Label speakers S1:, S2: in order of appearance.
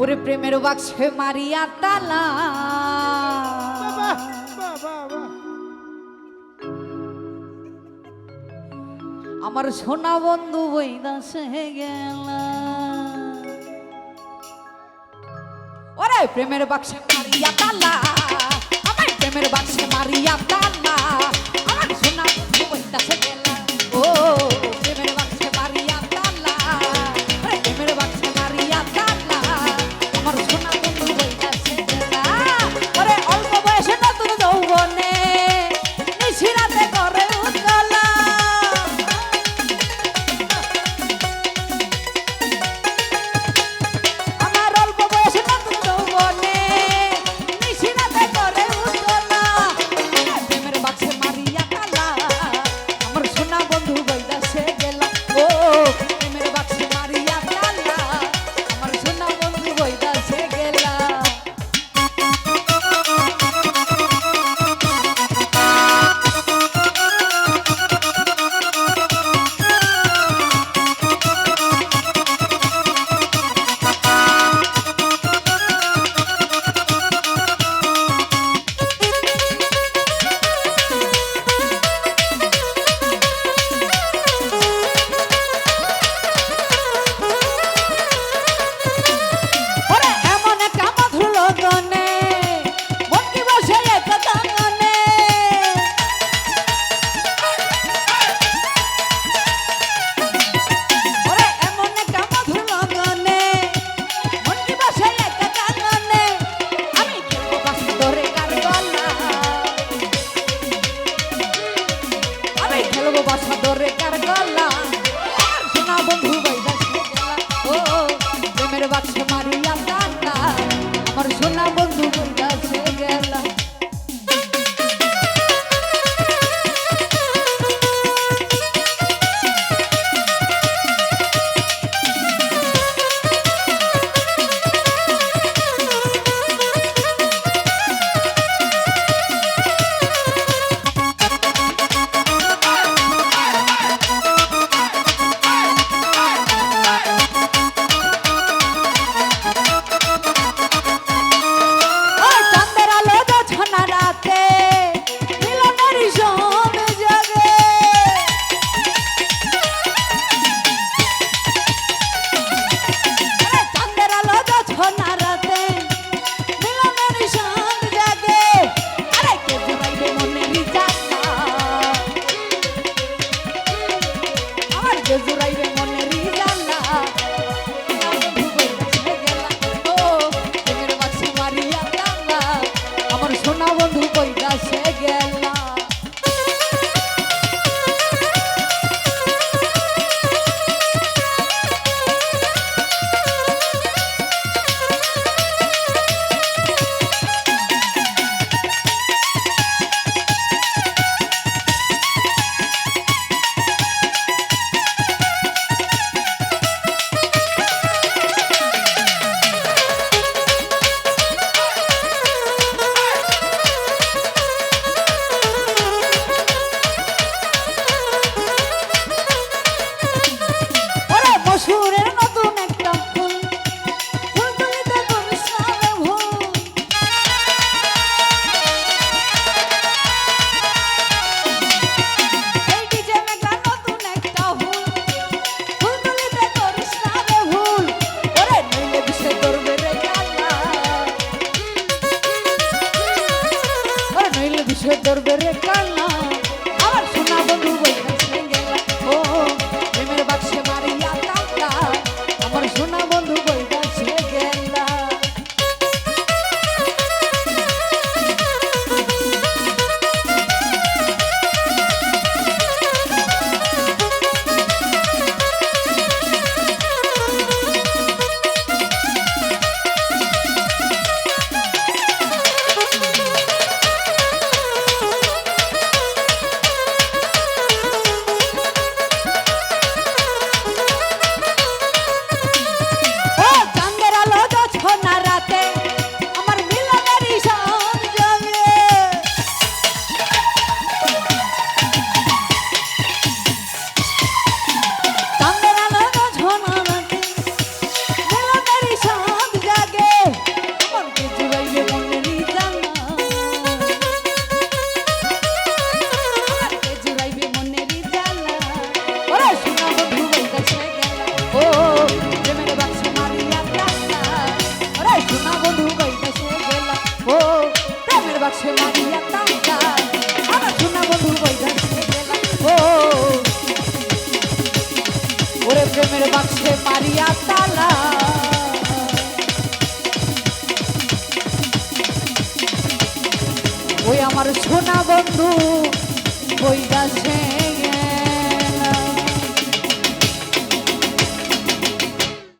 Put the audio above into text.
S1: ওরে প্রেমের বাক্সে মারিয়া তালা। আমার সোনা বন্ধু বৈদাস হয়ে গেল। ওরে প্রেমের বাক্সে মারিয়া তালা, আমার প্রেমের বাক্সে মারিয়া তালা। ভালোবাসা ধরে কার গলা? শোনা বন্ধু ভাই ও প্রেমের বাচ্চা করবে রে কাল আমার সোনা বন্ধু বই গেছে